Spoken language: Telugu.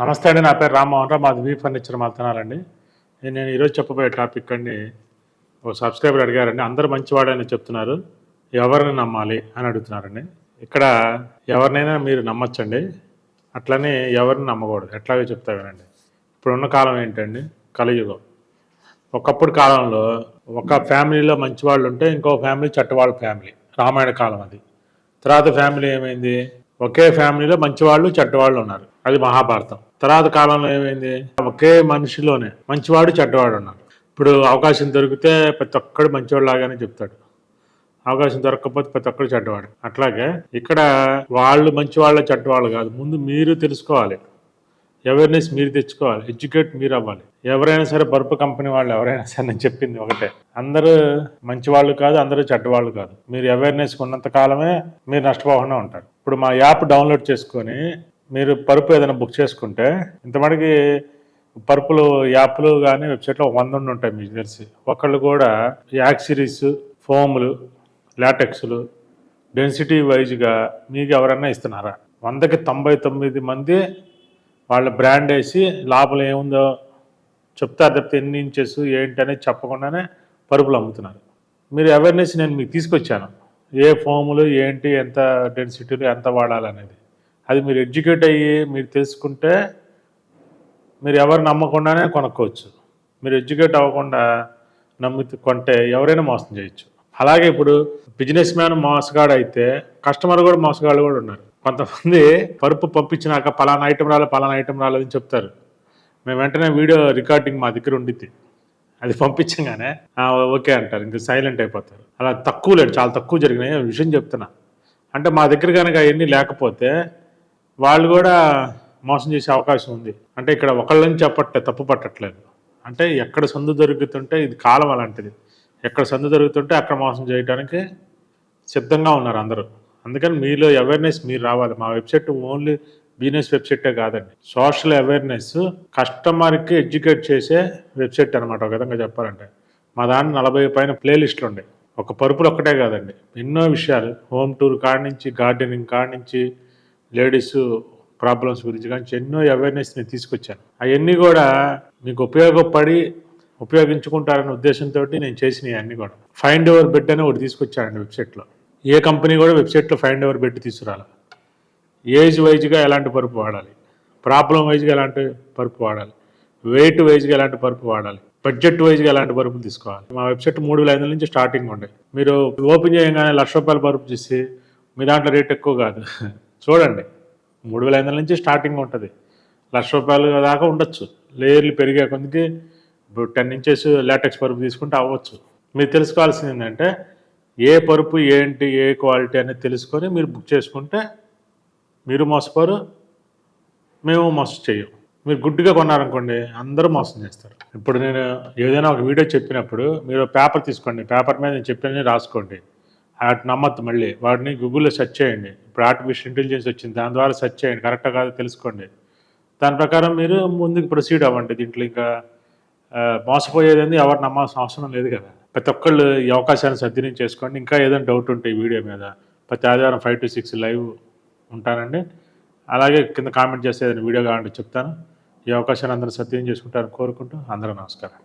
నమస్తే అండి నా పేరు రామ్మోహన్ రావు మాది వీ ఫర్నిచర్ మాత్రనాలండి నేను ఈరోజు చెప్పబోయే టాపిక్ అండి ఒక సబ్స్క్రైబర్ అడిగారండి. అందరూ మంచివాడని చెప్తున్నారు. ఎవరిని నమ్మాలి అని అడుగుతున్నారండి. ఇక్కడ ఎవరినైనా మీరు నమ్మచ్చండి. అట్లనే ఎవరిని నమ్మకూడదు. ఎట్లాగో చెప్తా వినండి. ఇప్పుడున్న కాలం ఏంటండి? కలియుగం. ఒకప్పుడు కాలంలో ఒక ఫ్యామిలీలో మంచివాళ్ళు ఉంటే ఇంకో ఫ్యామిలీ చెట్టవాళ్ళ ఫ్యామిలీ. రామాయణ కాలం అది. తర్వాత ఫ్యామిలీ ఏమైంది? ఒకే ఫ్యామిలీలో మంచివాళ్ళు చెడ్డవాళ్ళు ఉన్నారు. అది మహాభారతం. తర్వాత కాలంలో ఏమైంది? ఒకే మనిషిలోనే మంచివాడు చెడ్డవాడు ఉన్నారు ఇప్పుడు అవకాశం దొరికితే ప్రతి ఒక్కడు మంచివాడు లాగానే చెప్తాడు. అవకాశం దొరకకపోతే ప్రతి ఒక్కరు చెడ్డవాడు. అట్లాగే ఇక్కడ వాళ్ళు మంచివాళ్ళ చెడ్డవాళ్ళు కాదు. ముందు మీరు తెలుసుకోవాలి. అవేర్నెస్ మీరు తెచ్చుకోవాలి. ఎడ్యుకేట్ మీరు అవ్వాలి. ఎవరైనా సరే బర్పు కంపెనీ వాళ్ళు ఎవరైనా సరే నేను చెప్పింది ఒకటే. అందరూ మంచి వాళ్ళు కాదు అందరూ చెడ్డవాళ్ళు కాదు. మీరు అవేర్నెస్ ఉన్నంత కాలమే మీరు నష్టపోకుండా ఉంటారు. ఇప్పుడు మా యాప్ డౌన్లోడ్ చేసుకొని మీరు పరుపు ఏదైనా బుక్ చేసుకుంటే ఇంతమటికి పరుపులు యాప్లు కానీ వెబ్సైట్లో వంద ఉండి ఉంటాయి మీకు తెలిసి. ఒకళ్ళు కూడా యాక్సిరీస్ ఫోములు లాటెక్స్లు డెన్సిటీ వైజ్గా మీకు ఎవరైనా ఇస్తున్నారా? వందకి తొంభై తొమ్మిది మంది వాళ్ళ బ్రాండ్ వేసి లోపల ఏముందో చెప్తారు తప్పితే ఎన్ని ఇంచెస్ ఏంటి అనేది చెప్పకుండానే పరుపులు అమ్ముతున్నారు. మీరు అవేర్నెస్ నేను మీకు తీసుకొచ్చాను. ఏ ఫోములు ఏంటి ఎంత డెన్సిటీలు ఎంత వాడాలనేది. అది మీరు ఎడ్యుకేట్ అయ్యి మీరు తెలుసుకుంటే మీరు ఎవరు నమ్మకుండానే కొనుక్కోవచ్చు. మీరు ఎడ్యుకేట్ అవ్వకుండా నమ్మి కొంటే ఎవరైనా మోసం చేయొచ్చు. అలాగే ఇప్పుడు బిజినెస్ మ్యాన్ మోసగాడు అయితే కస్టమర్ కూడా మోసగాళ్ళు కూడా ఉన్నారు. కొంతమంది పరుపు పంపించినాక పలానా ఐటెం రాలేదు పలానా ఐటెం రాలేదని చెప్తారు. మేము వెంటనే వీడియో రికార్డింగ్ మా దగ్గర ఉండిద్ది. అది పంపించగానే ఓకే అంటారు. ఇంకా సైలెంట్ అయిపోతారు. అలా తక్కువ లేదు చాలా తక్కువ జరిగినాయి. విషయం చెప్తున్నా. అంటే మా దగ్గర కనుక అవన్నీ లేకపోతే వాళ్ళు కూడా మోసం చేసే అవకాశం ఉంది. అంటే ఇక్కడ ఒకళ్ళని చెప్పట్లే తప్పు పట్టట్లేదు. అంటే ఎక్కడ సందు దొరుకుతుంటే ఇది కాలం అలాంటిది. ఎక్కడ సందు దొరుకుతుంటే అక్కడ మోసం చేయడానికి సిద్ధంగా ఉన్నారు అందరూ. అందుకని మీలో అవేర్నెస్ మీరు రావాలి. మా వెబ్సైట్ ఓన్లీ బిజినెస్ వెబ్సైటే కాదండి. సోషల్ అవేర్నెస్ కస్టమర్కి ఎడ్యుకేట్ చేసే వెబ్సైట్ అనమాట ఒక విధంగా చెప్పాలంటే. మా దాని నలభై పైన ప్లేలిస్టులు ఉన్నాయి ఒక పరుపులు ఒక్కటే కాదండి. ఎన్నో విషయాలు. హోమ్ టూర్ కాడ నుంచి గార్డెనింగ్ కాడ నుంచి లేడీస్ ప్రాబ్లమ్స్ గురించి కానీ ఎన్నో అవేర్నెస్ నేను తీసుకొచ్చాను. అవన్నీ కూడా మీకు ఉపయోగపడి ఉపయోగించుకుంటారనే ఉద్దేశంతో నేను చేసినవి అన్నీ కూడా. ఫైండ్ ఓవర్ బెడ్ అని ఒకటి తీసుకొచ్చానండి వెబ్సైట్లో. ఏ కంపెనీ కూడా వెబ్సైట్లో ఫైండ్ ఓవర్ బెడ్ తీసుకురాలి. ఏజ్ వైజ్గా ఎలాంటి పరుపు వాడాలి? ప్రాబ్లం వైజ్గా ఎలాంటి పరుపు వాడాలి? వెయిట్ వైజ్గా ఎలాంటి పరుపు వాడాలి? బడ్జెట్ వైజ్గా ఎలాంటి పరుపులు తీసుకోవాలి? మా వెబ్సైట్ మూడు వేల ఐదు నుంచి స్టార్టింగ్ ఉండే. మీరు ఓపెన్ చేయగానే లక్ష రూపాయల పరుపు చేసి మీ దాంట్లో రేట్ ఎక్కువ కాదు. చూడండి మూడు వేల ఐదు వందల నుంచి స్టార్టింగ్ ఉంటుంది. లక్ష రూపాయలు దాకా ఉండొచ్చు. లేయర్లు పెరిగే కొందికి ఇప్పుడు టెన్ ఇంచెస్ లాటెక్స్ పరుపు తీసుకుంటే అవ్వచ్చు. మీరు తెలుసుకోవాల్సింది ఏంటంటే ఏ పరుపు ఏంటి ఏ క్వాలిటీ అనేది తెలుసుకొని మీరు బుక్ చేసుకుంటే మీరు మోసపోరు మేము మోసం చేయం మీరు గుడ్డిగా కొన్నారనుకోండి అందరూ మోసం చేస్తారు. ఇప్పుడు నేను ఏదైనా ఒక వీడియో చెప్పినప్పుడు మీరు పేపర్ తీసుకోండి. పేపర్ మీద నేను చెప్పినవి రాసుకోండి. వాటి నమ్మద్దు మళ్ళీ. వాటిని గూగుల్లో సెర్చ్ చేయండి. ఇప్పుడు ఆర్టిఫిషియల్ ఇంటెలిజెన్స్ వచ్చింది. దాని ద్వారా సెర్చ్ చేయండి. కరెక్టా కాదో తెలుసుకోండి. దాని ప్రకారం మీరు ముందుకు ప్రొసీడ్ అవ్వండి దీంట్లో ఇంకా. మోసపోయేది మోసపోయేది ఎవరు నమ్మాల్సిన అవసరం లేదు కదా. ప్రతి ఒక్కళ్ళు ఈ అవకాశాన్ని సద్వినియోగం చేసుకోండి. ఇంకా ఏదైనా డౌట్ ఉంటే ఈ వీడియో మీద. ప్రతి ఆదివారం ఫైవ్ టు సిక్స్ లైవ్ ఉంటానండి. అలాగే కింద కామెంట్ చేస్తే ఏదైనా వీడియో కావాలంటే చెప్తాను. ఈ అవకాశాన్ని అందరూ సద్వినియోగం చేసుకుంటారని కోరుకుంటూ అందరూ నమస్కారం.